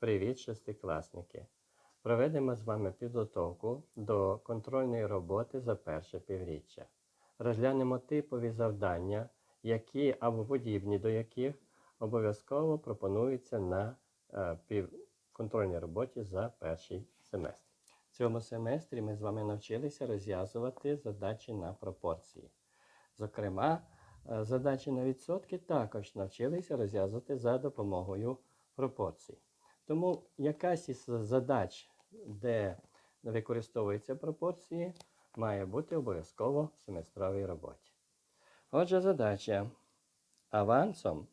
Привіт, шестикласники! Проведемо з вами підготовку до контрольної роботи за перше півріччя. Розглянемо типові завдання, які або подібні до яких обов'язково пропонуються на е, пів... контрольній роботі за перший семестр. В цьому семестрі ми з вами навчилися розв'язувати задачі на пропорції. Зокрема, е, задачі на відсотки також навчилися розв'язувати за допомогою пропорцій. Тому якась із задач, де використовуються пропорції, має бути обов'язково в семестровій роботі. Отже, задача. Авансом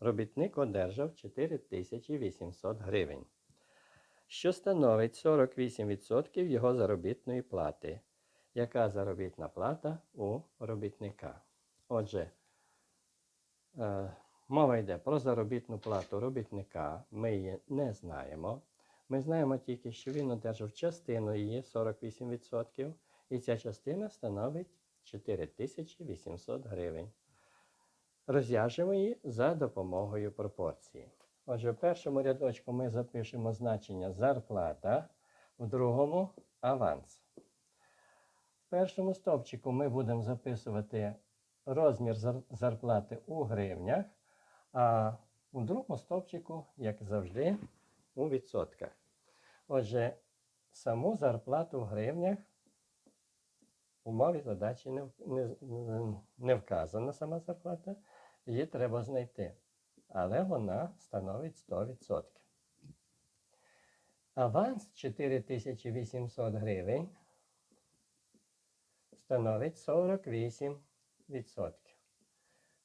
робітник одержав 4800 гривень, що становить 48% його заробітної плати. Яка заробітна плата у робітника? Отже, е, Мова йде про заробітну плату робітника. Ми її не знаємо. Ми знаємо тільки, що він одержав частину її 48%, і ця частина становить 4800 гривень. Розв'яжемо її за допомогою пропорції. Отже, в першому рядочку ми запишемо значення зарплата, в другому аванс. В першому стовпчику ми будемо записувати розмір зарплати у гривнях. А у другому стовпчику, як завжди, у відсотках. Отже, саму зарплату в гривнях у мові задачі не, не, не вказана сама зарплата, її треба знайти. Але вона становить 100%. Аванс 4800 гривень становить 48%.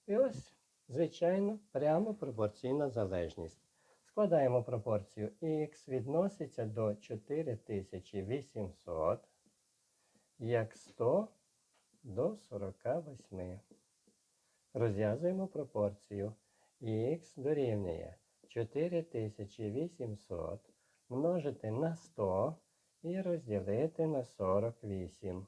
І ось Звичайно, прямо пропорційна залежність. Складаємо пропорцію х відноситься до 4800, як 100 до 48. Розв'язуємо пропорцію х дорівнює 4800 множити на 100 і розділити на 48.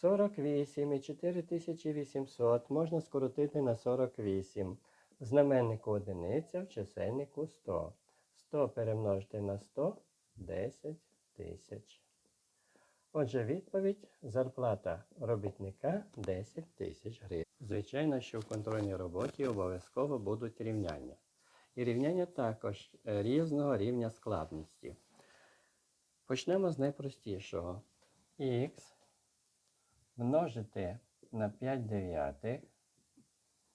48 і 4800 можна скоротити на 48. В знаменнику одиниця, в чисельнику 100. 100 перемножити на 100 10 тисяч. Отже, відповідь зарплата робітника 10 тисяч гривень. Звичайно, що в контрольній роботі обов'язково будуть рівняння. І рівняння також е, різного рівня складності. Почнемо з найпростішого. Х множити на 5 дев'ятих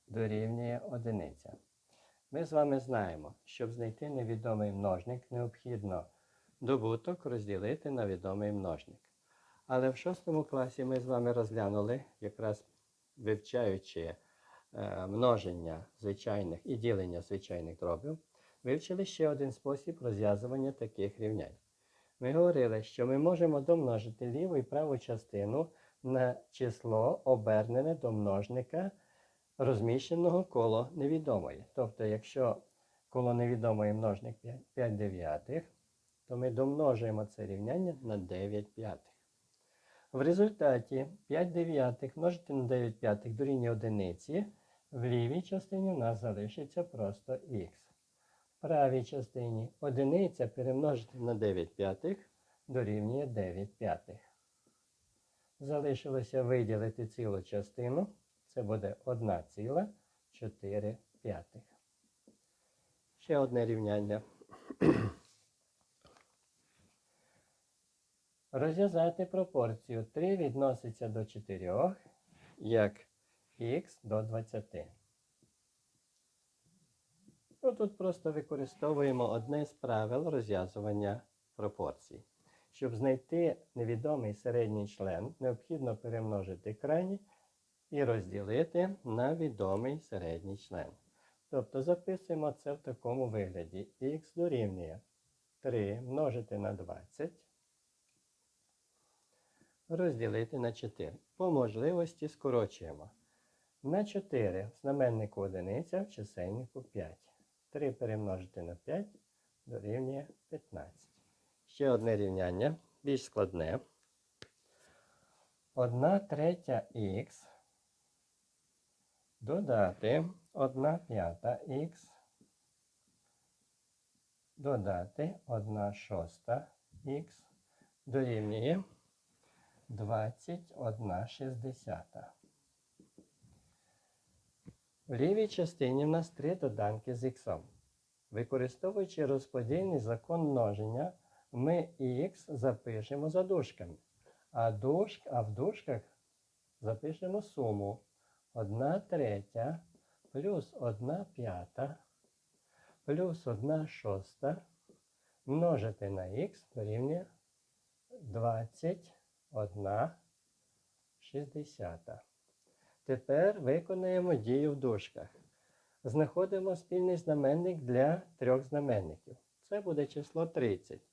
дорівнює одиниця. Ми з вами знаємо, щоб знайти невідомий множник, необхідно добуток розділити на відомий множник. Але в шостому класі ми з вами розглянули, якраз вивчаючи е, множення звичайних і ділення звичайних дробів, вивчили ще один спосіб розв'язування таких рівнянь. Ми говорили, що ми можемо домножити ліву і праву частину на число обернене до множника розміщеного коло невідомої. Тобто, якщо коло невідомої множник 5 дев'ятих, то ми домножуємо це рівняння на 9 п'ятих. В результаті 5 дев'ятих множити на 9 п'ятих дорівнює одиниці, в лівій частині в нас залишиться просто х. В правій частині одиниця перемножити на 9 п'ятих дорівнює 9 п'ятих. Залишилося виділити цілу частину. Це буде 1,4 п'ятих. Ще одне рівняння. Розв'язати пропорцію 3 відноситься до 4, як х до 20. Ну, тут просто використовуємо одне з правил розв'язування пропорцій. Щоб знайти невідомий середній член, необхідно перемножити крайні і розділити на відомий середній член. Тобто записуємо це в такому вигляді. х дорівнює 3 множити на 20, розділити на 4. По можливості скорочуємо. На 4 в знаменнику одиниця, в чисельнику 5. 3 перемножити на 5 дорівнює 15. Ще одне рівняння, більш складне. 1 третя х додати 1 п'ята х додати 1 шоста х дорівнює 21 шістдесята. В лівій частині в нас три доданки з х. Використовуючи розподільний закон множення, ми х запишемо за дужками, а, душ, а в дужках запишемо суму 1 третя плюс 1 п'ята плюс 1 шоста множити на х дорівнює 21 шістдесята. Тепер виконуємо дію в дужках. Знаходимо спільний знаменник для трьох знаменників. Це буде число 30.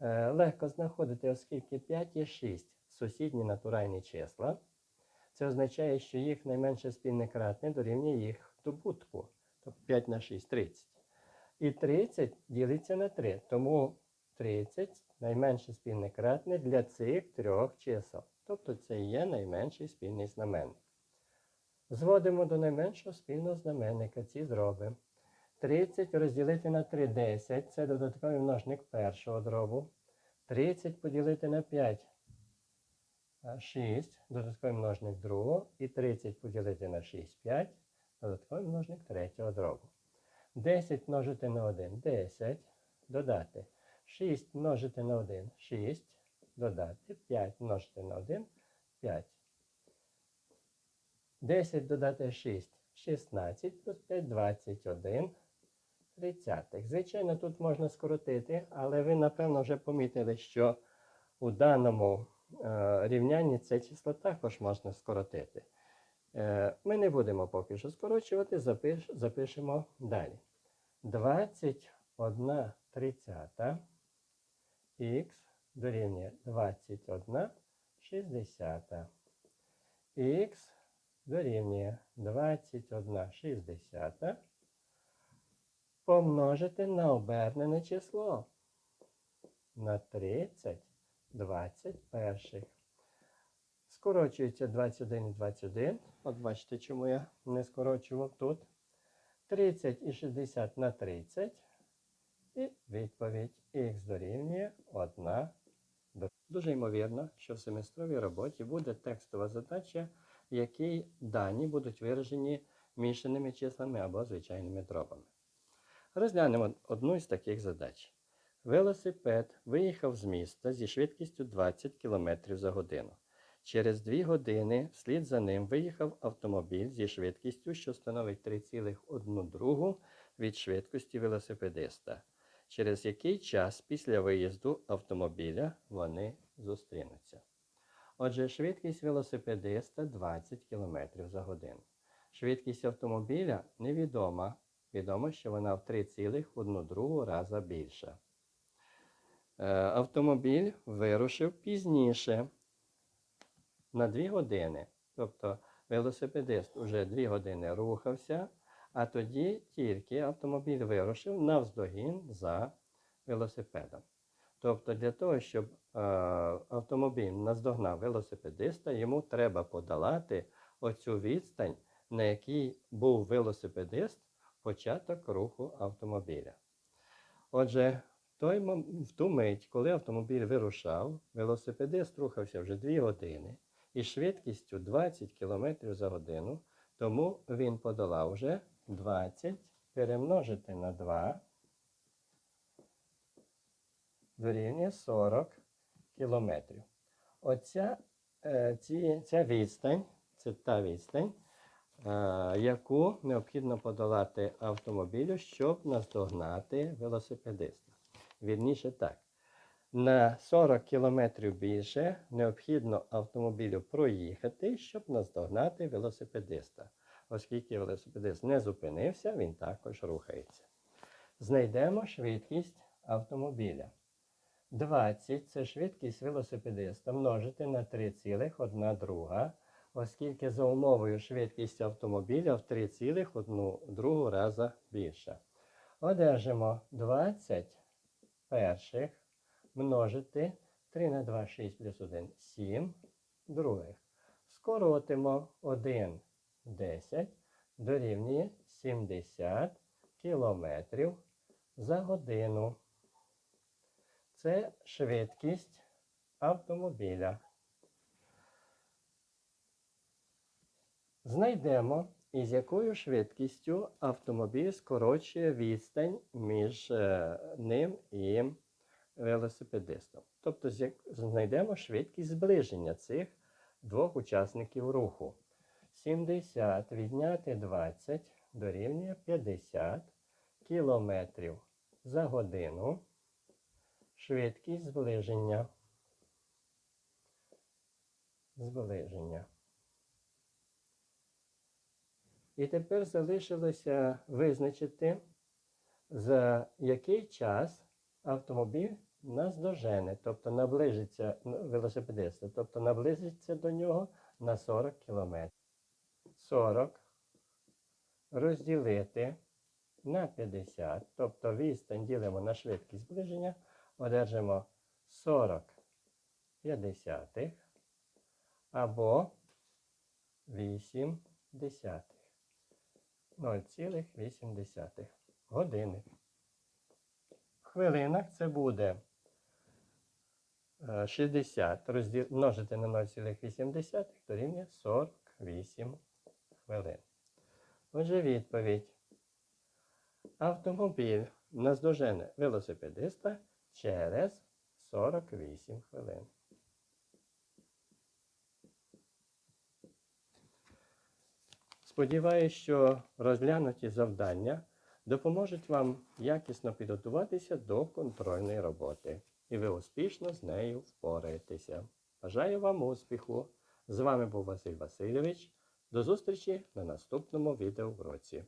Е, Легко знаходити, оскільки 5 і 6 сусідні натуральні числа. Це означає, що їх найменше спільне кратне дорівнює їх добутку. Тобто 5 на 6 30. І 30 ділиться на 3. Тому 30 найменше спільне кратне для цих трьох чисел. Тобто це є найменший спільний знаменник. Зводимо до найменшого спільного знаменника ці дроби. 30 розділити на 3 10 це додатковий множник першого дробу. 30 поділити на 5 6 додатковий множник другого. І 30 поділити на 6 5 додатковий множник третього дробу. 10 множити на 1 10 додати. 6 множити на 1 6 додати. 5 множити на 1 5. 10 додати 6 16 плюс 5 21 30. Звичайно, тут можна скоротити, але ви, напевно, вже помітили, що у даному е, рівнянні це число також можна скоротити. Е, ми не будемо поки що скорочувати, запиш, запишемо далі. 21 тридцята х дорівнює 21 шістдесята. х дорівнює 21 шістдесята помножити на обернене число на 30 21. Скорочується 21 і 21. От бачите, чому я не скорочував тут. 30 і 60 на 30. І відповідь х дорівнює 1. Дуже ймовірно, що в семестровій роботі буде текстова задача, в якій дані будуть виражені мішаними числами або звичайними дробами. Розглянемо одну із таких задач. Велосипед виїхав з міста зі швидкістю 20 км за годину. Через 2 години вслід за ним виїхав автомобіль зі швидкістю, що становить 3,1 другу від швидкості велосипедиста. Через який час після виїзду автомобіля вони зустрінуться. Отже, швидкість велосипедиста 20 км за годину. Швидкість автомобіля невідома. Відомо, що вона в 3,1 другу раза більша. Е, Автомобіль вирушив пізніше на 2 години. Тобто велосипедист уже 2 години рухався, а тоді тільки автомобіль вирушив навздогін за велосипедом. Тобто, для того, щоб е, автомобіль наздогнав велосипедиста, йому треба подолати оцю відстань, на якій був велосипедист початок руху автомобіля. Отже, той, в ту мить, коли автомобіль вирушав, велосипедист рухався вже 2 години із швидкістю 20 км за годину, тому він подолав вже 20 перемножити на 2 дорівнює 40 кілометрів. Оця е, ця відстань, це та відстань, яку необхідно подолати автомобілю, щоб наздогнати велосипедиста. Вірніше так. На 40 кілометрів більше необхідно автомобілю проїхати, щоб наздогнати велосипедиста. Оскільки велосипедист не зупинився, він також рухається. Знайдемо швидкість автомобіля. 20 це швидкість велосипедиста множити на 3,1 друга, оскільки за умовою швидкість автомобіля в 3,1 раза більша. Одержимо 20 перших множити 3 на 2, 6 плюс 1, 7 других. Скоротимо 1, 10 дорівнює 70 кілометрів за годину. це швидкість автомобіля. Знайдемо, із якою швидкістю автомобіль скорочує відстань між е, ним і велосипедистом. Тобто знайдемо швидкість зближення цих двох учасників руху. 70 відняти 20 дорівнює 50 кілометрів за годину. Швидкість зближення. Зближення. І тепер залишилося визначити, за який час автомобіль нас дожене, тобто наближиться велосипедиста, тобто наблизиться до нього на 40 км. 40 розділити на 50, тобто відстань ділимо на швидкість зближення, одержимо 40 50 або 8 десятих. 0,8 години. В хвилинах це буде е, 60 розділ... множити на 0,8 дорівнює 48 хвилин. Отже, відповідь. Автомобіль наздожене велосипедиста через 48 хвилин. Сподіваюсь, що розглянуті завдання допоможуть вам якісно підготуватися до контрольної роботи, і ви успішно з нею впораєтеся. Бажаю вам успіху! З вами був Василь Васильович. До зустрічі на наступному відеоуроці.